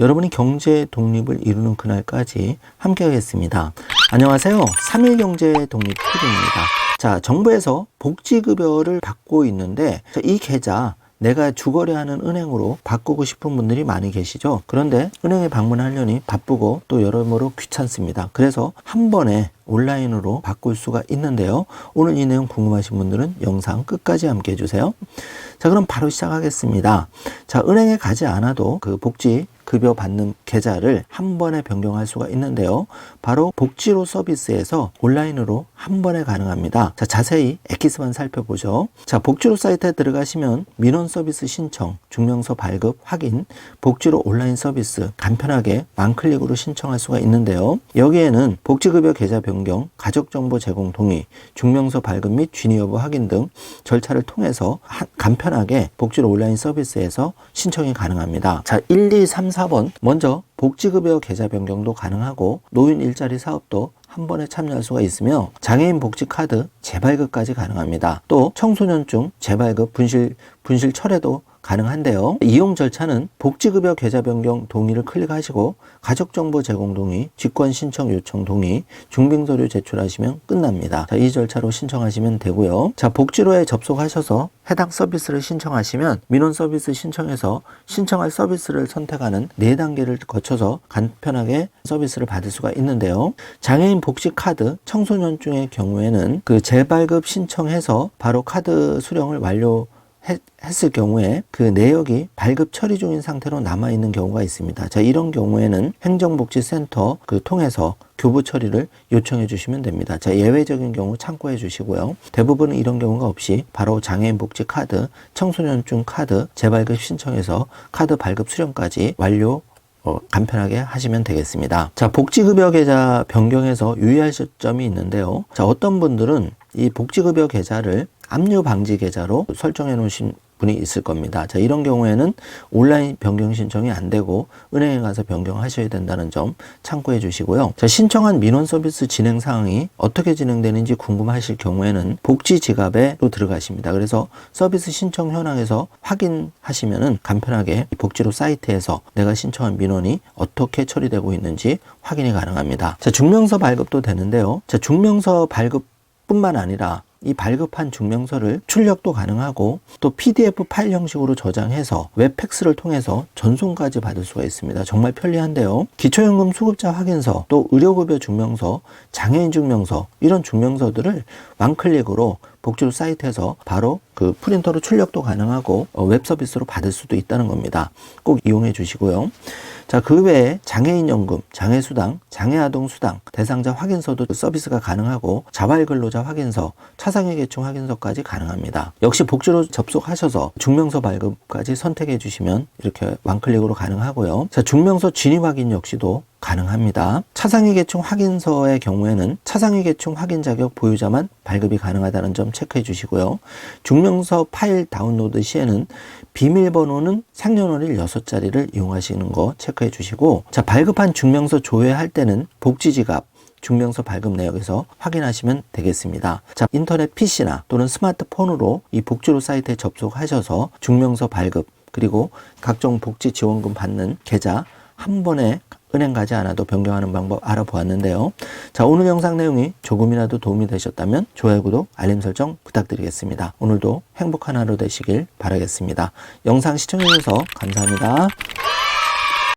여러분이 경제 독립을 이루는 그날까지 함께 하겠습니다. 안녕하세요. 3일 경제 독립 PD입니다. 자, 정부에서 복지급여를 받고 있는데 자, 이 계좌 내가 주거래하는 은행으로 바꾸고 싶은 분들이 많이 계시죠. 그런데 은행에 방문하려니 바쁘고 또 여러모로 귀찮습니다. 그래서 한 번에 온라인으로 바꿀 수가 있는데요. 오늘 이 내용 궁금하신 분들은 영상 끝까지 함께 해주세요. 자, 그럼 바로 시작하겠습니다. 자, 은행에 가지 않아도 그 복지 급여 받는 계좌를 한 번에 변경할 수가 있는데요. 바로 복지로 서비스에서 온라인으로 한 번에 가능합니다. 자, 자세히 엑기스만 살펴보죠. 자, 복지로 사이트에 들어가시면 민원 서비스 신청, 증명서 발급, 확인, 복지로 온라인 서비스 간편하게 완클릭으로 신청할 수가 있는데요. 여기에는 복지급여 계좌 변경, 가족정보 제공 동의, 증명서 발급 및 진위 여부 확인 등 절차를 통해서 한- 간편하게 복지로 온라인 서비스에서 신청이 가능합니다. 자, 1, 2, 3, 4번. 먼저 복지급여 계좌 변경도 가능하고 노인 일자리 사업도 한 번에 참여할 수가 있으며 장애인 복지 카드 재발급까지 가능합니다. 또 청소년증 재발급 분실 분실 철회도 가능한데요. 이용 절차는 복지급여 계좌 변경 동의를 클릭하시고 가족정보 제공 동의, 직권 신청 요청 동의, 중빙서류 제출하시면 끝납니다. 자, 이 절차로 신청하시면 되고요. 자, 복지로에 접속하셔서 해당 서비스를 신청하시면 민원 서비스 신청해서 신청할 서비스를 선택하는 네 단계를 거쳐 서 간편하게 서비스를 받을 수가 있는데요. 장애인 복지 카드 청소년증의 경우에는 그 재발급 신청해서 바로 카드 수령을 완료 했- 했을 경우에 그 내역이 발급 처리 중인 상태로 남아 있는 경우가 있습니다. 자, 이런 경우에는 행정복지센터 그 통해서 교부 처리를 요청해 주시면 됩니다. 자, 예외적인 경우 참고해 주시고요. 대부분은 이런 경우가 없이 바로 장애인 복지 카드, 청소년증 카드 재발급 신청해서 카드 발급 수령까지 완료 어, 간편하게 하시면 되겠습니다. 자, 복지급여 계좌 변경해서 유의할 점이 있는데요. 자, 어떤 분들은 이 복지급여 계좌를 압류 방지 계좌로 설정해 놓으신 분이 있을 겁니다. 자, 이런 경우에는 온라인 변경 신청이 안 되고 은행에 가서 변경하셔야 된다는 점 참고해 주시고요. 자, 신청한 민원 서비스 진행 사항이 어떻게 진행되는지 궁금하실 경우에는 복지 지갑에로 들어가십니다. 그래서 서비스 신청 현황에서 확인하시면은 간편하게 이 복지로 사이트에서 내가 신청한 민원이 어떻게 처리되고 있는지 확인이 가능합니다. 자, 증명서 발급도 되는데요. 자, 증명서 발급 뿐만 아니라 이 발급한 증명서를 출력도 가능하고 또 PDF 파일 형식으로 저장해서 웹 팩스를 통해서 전송까지 받을 수가 있습니다. 정말 편리한데요. 기초연금 수급자 확인서, 또 의료급여 증명서, 장애인 증명서 이런 증명서들을 완클릭으로 복지로 사이트에서 바로 그 프린터로 출력도 가능하고 어, 웹 서비스로 받을 수도 있다는 겁니다. 꼭 이용해 주시고요. 자, 그 외에 장애인 연금, 장애 수당, 장애 아동 수당, 대상자 확인서도 서비스가 가능하고 자활근로자 확인서, 차상 위계층 확인서까지 가능합니다. 역시 복지로 접속하셔서 증명서 발급까지 선택해 주시면 이렇게 완클릭으로 가능하고요. 자, 증명서 진위 확인 역시도 가능합니다. 차상위 계층 확인서의 경우에는 차상위 계층 확인 자격 보유자만 발급이 가능하다는 점 체크해 주시고요. 증명서 파일 다운로드 시에는 비밀번호는 생년월일 6자리를 이용하시는 거 체크해 주시고 자 발급한 증명서 조회할 때는 복지지갑 증명서 발급 내역에서 확인하시면 되겠습니다. 자, 인터넷 PC나 또는 스마트폰으로 이 복지로 사이트에 접속하셔서 증명서 발급 그리고 각종 복지 지원금 받는 계좌 한 번에 은행 가지 않아도 변경하는 방법 알아보았는데요. 자, 오늘 영상 내용이 조금이라도 도움이 되셨다면 좋아요, 구독, 알림 설정 부탁드리겠습니다. 오늘도 행복한 하루 되시길 바라겠습니다. 영상 시청해주셔서 감사합니다.